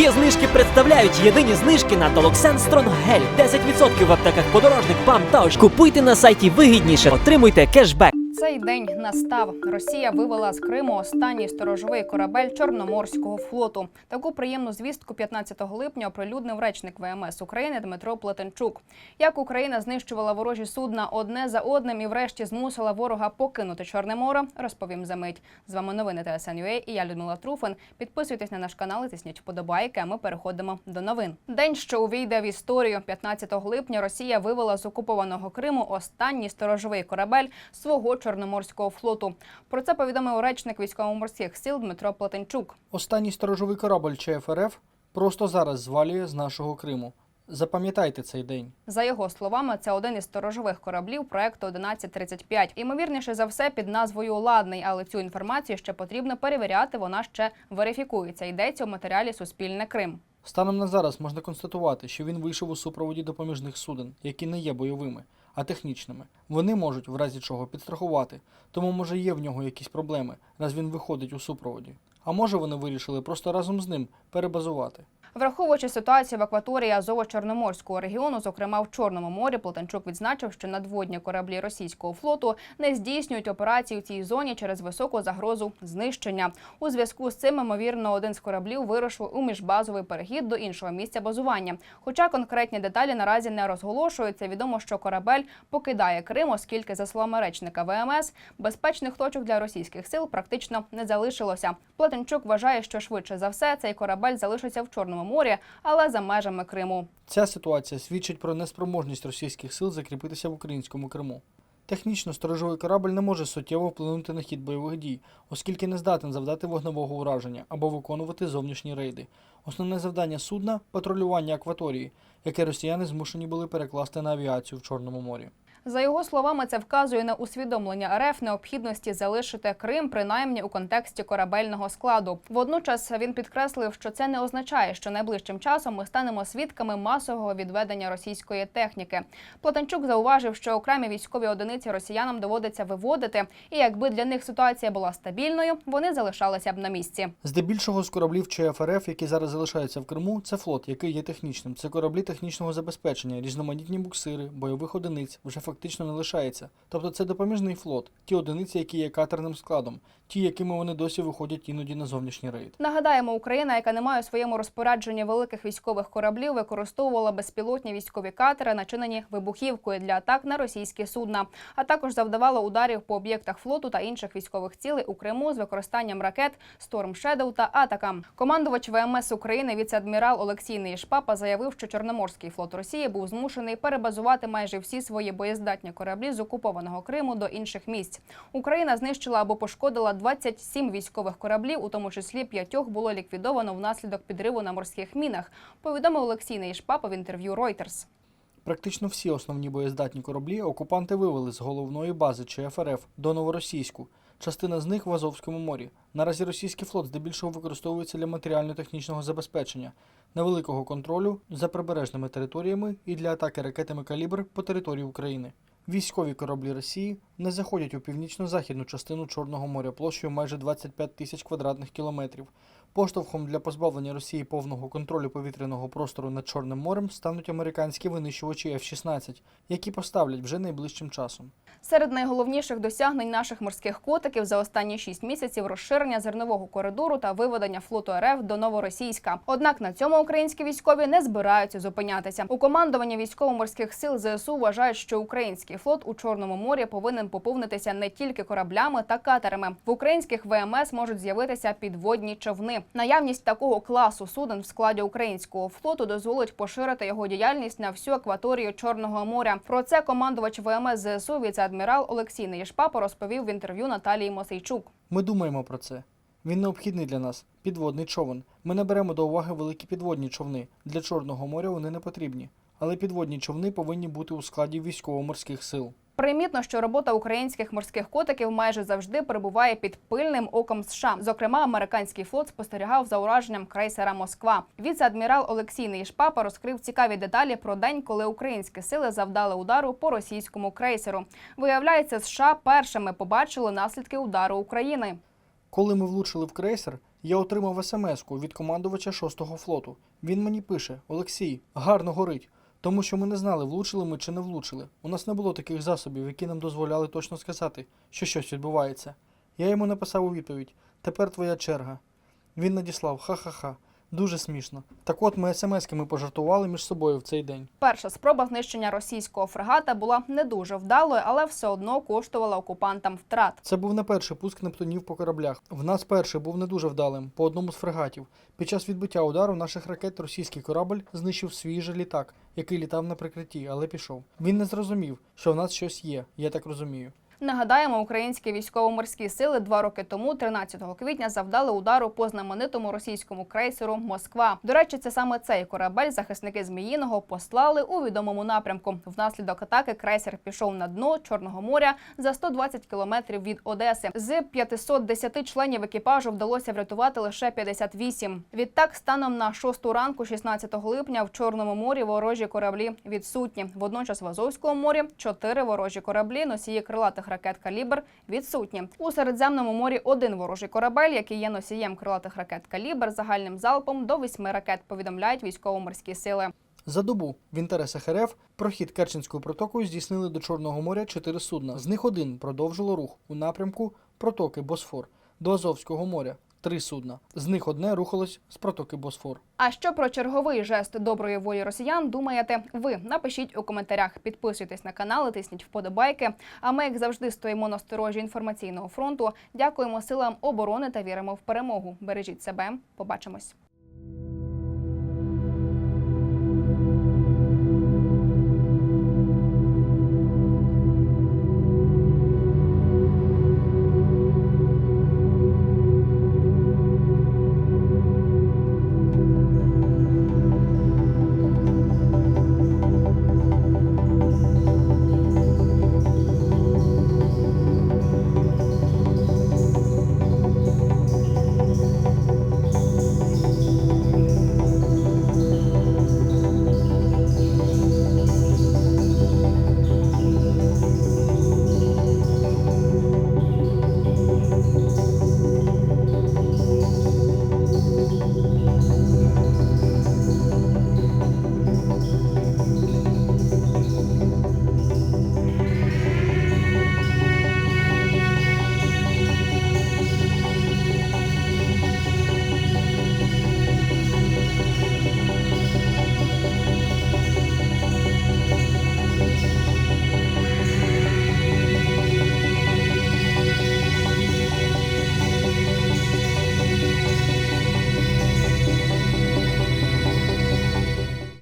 Є знижки представляють єдині знижки на Толоксен Стронг Гель. 10% в аптеках подорожник, ПАМ та ось. Купуйте на сайті вигідніше, отримуйте кешбек. Цей день настав. Росія вивела з Криму останній сторожовий корабель Чорноморського флоту. Таку приємну звістку 15 липня оприлюднив речник ВМС України Дмитро Плетенчук. Як Україна знищувала ворожі судна одне за одним і врешті змусила ворога покинути Чорне море, розповім за мить. З вами новини ТСНЮА і я Людмила Труфан. Підписуйтесь на наш канал і тисніть вподобайки. А ми переходимо до новин. День, що увійде в історію. 15 липня Росія вивела з окупованого Криму останній сторожовий корабель свого Чорноморського флоту. Про це повідомив речник військово-морських сил Дмитро Плетенчук. Останній сторожовий корабль ЧФРФ просто зараз звалює з нашого Криму. Запам'ятайте цей день. За його словами, це один із сторожових кораблів проекту 1135. Імовірніше за все під назвою Ладний, але цю інформацію ще потрібно перевіряти. Вона ще верифікується. Йдеться у матеріалі Суспільне Крим. Станом на зараз можна констатувати, що він вийшов у супроводі допоміжних суден, які не є бойовими, а технічними. Вони можуть в разі чого підстрахувати, тому може є в нього якісь проблеми, раз він виходить у супроводі. А може вони вирішили просто разом з ним перебазувати. Враховуючи ситуацію в акваторії Азово-Чорноморського регіону, зокрема в Чорному морі, Платанчук відзначив, що надводні кораблі російського флоту не здійснюють операції в цій зоні через високу загрозу знищення. У зв'язку з цим, ймовірно, один з кораблів вирушив у міжбазовий перехід до іншого місця базування. Хоча конкретні деталі наразі не розголошуються. Відомо, що корабель покидає Крим, оскільки, за словами речника ВМС, безпечних точок для російських сил практично не залишилося. Платенчук вважає, що швидше за все цей корабель залишиться в Чорному морі, але за межами Криму. Ця ситуація свідчить про неспроможність російських сил закріпитися в українському Криму. Технічно сторожовий корабль не може суттєво вплинути на хід бойових дій, оскільки не здатен завдати вогневого ураження або виконувати зовнішні рейди. Основне завдання судна патрулювання акваторії, яке росіяни змушені були перекласти на авіацію в Чорному морі. За його словами, це вказує на усвідомлення РФ необхідності залишити Крим принаймні у контексті корабельного складу. Водночас він підкреслив, що це не означає, що найближчим часом ми станемо свідками масового відведення російської техніки. Платанчук зауважив, що окремі військові одиниці росіянам доводиться виводити, і якби для них ситуація була стабільною, вони залишалися б на місці. Здебільшого з кораблів ЧФРФ, які зараз залишаються в Криму, це флот, який є технічним. Це кораблі технічного забезпечення, різноманітні буксири, бойових одиниць вже фактично не лишається. Тобто це допоміжний флот, ті одиниці, які є катерним складом, ті, якими вони досі виходять іноді на зовнішній рейд. Нагадаємо, Україна, яка не має у своєму розпорядженні великих військових кораблів, використовувала безпілотні військові катери, начинені вибухівкою для атак на російські судна, а також завдавала ударів по об'єктах флоту та інших військових цілей у Криму з використанням ракет Storm Shadow та Атакам. Командувач ВМС України віце-адмірал Олексій Неїшпапа заявив, що Чорноморський флот Росії був змушений перебазувати майже всі свої боєздатні кораблі з окупованого Криму до інших місць. Україна знищила або пошкодила 27 військових кораблів, у тому числі п'ятьох було ліквідовано внаслідок підриву на морських мінах. Повідомив Олексій Неїшпапа в інтерв'ю Reuters. Практично всі основні боєздатні кораблі окупанти вивели з головної бази ЧФРФ до Новоросійську. Частина з них в Азовському морі. Наразі російський флот здебільшого використовується для матеріально-технічного забезпечення, невеликого контролю за прибережними територіями і для атаки ракетами калібр по території України. Військові кораблі Росії не заходять у північно-західну частину Чорного моря площею майже 25 тисяч квадратних кілометрів. Поштовхом для позбавлення Росії повного контролю повітряного простору над Чорним морем стануть американські винищувачі F-16, які поставлять вже найближчим часом. Серед найголовніших досягнень наших морських котиків за останні шість місяців розширення зернового коридору та виведення флоту РФ до Новоросійська. Однак на цьому українські військові не збираються зупинятися. У командуванні військово-морських сил ЗСУ вважають, що український флот у Чорному морі повинен поповнитися не тільки кораблями та катерами. В українських ВМС можуть з'явитися підводні човни. Наявність такого класу суден в складі українського флоту дозволить поширити його діяльність на всю акваторію Чорного моря. Про це командувач ВМС ЗСУ віце-адмірал Олексій Неєшпапа розповів в інтерв'ю Наталії Мосейчук. Ми думаємо про це. Він необхідний для нас підводний човен. Ми не беремо до уваги великі підводні човни. Для Чорного моря вони не потрібні. Але підводні човни повинні бути у складі військово-морських сил. Примітно, що робота українських морських котиків майже завжди перебуває під пильним оком США. Зокрема, американський флот спостерігав за ураженням крейсера Москва. Віце-адмірал Олексій Неїшпапа розкрив цікаві деталі про день, коли українські сили завдали удару по російському крейсеру. Виявляється, США першими побачили наслідки удару України. Коли ми влучили в крейсер, Я отримав смс-ку від командувача 6-го флоту. Він мені пише: Олексій, гарно горить. Тому що ми не знали, влучили ми чи не влучили. У нас не було таких засобів, які нам дозволяли точно сказати, що щось відбувається. Я йому написав у відповідь: Тепер твоя черга. Він надіслав ха-ха-ха. Дуже смішно. Так от ми смс-ками пожартували між собою в цей день. Перша спроба знищення російського фрегата була не дуже вдалою, але все одно коштувала окупантам втрат. Це був не перший пуск Нептунів по кораблях. В нас перший був не дуже вдалим по одному з фрегатів. Під час відбиття удару наших ракет російський корабль знищив свій же літак, який літав на прикритті, але пішов. Він не зрозумів, що в нас щось є, я так розумію. Нагадаємо, українські військово-морські сили два роки тому, 13 квітня, завдали удару по знаменитому російському крейсеру Москва. До речі, це саме цей корабель захисники Зміїного послали у відомому напрямку. Внаслідок атаки крейсер пішов на дно Чорного моря за 120 кілометрів від Одеси. З 510 членів екіпажу вдалося врятувати лише 58. Відтак, станом на 6 ранку, 16 липня, в Чорному морі ворожі кораблі відсутні. Водночас в Азовському морі чотири ворожі кораблі, носії крилатих ракет «Калібр» відсутні. У Середземному морі один ворожий корабель, який є носієм крилатих ракет «Калібр» загальним залпом до восьми ракет, повідомляють військово-морські сили. За добу в інтересах РФ прохід Керченською протокою здійснили до Чорного моря чотири судна. З них один продовжило рух у напрямку протоки Босфор до Азовського моря. Три судна. З них одне рухалось з протоки Босфор. А що про черговий жест доброї волі росіян думаєте ви? Напишіть у коментарях, підписуйтесь на канал, тисніть вподобайки. А ми, як завжди, стоїмо на сторожі інформаційного фронту. Дякуємо силам оборони та віримо в перемогу. Бережіть себе. Побачимось.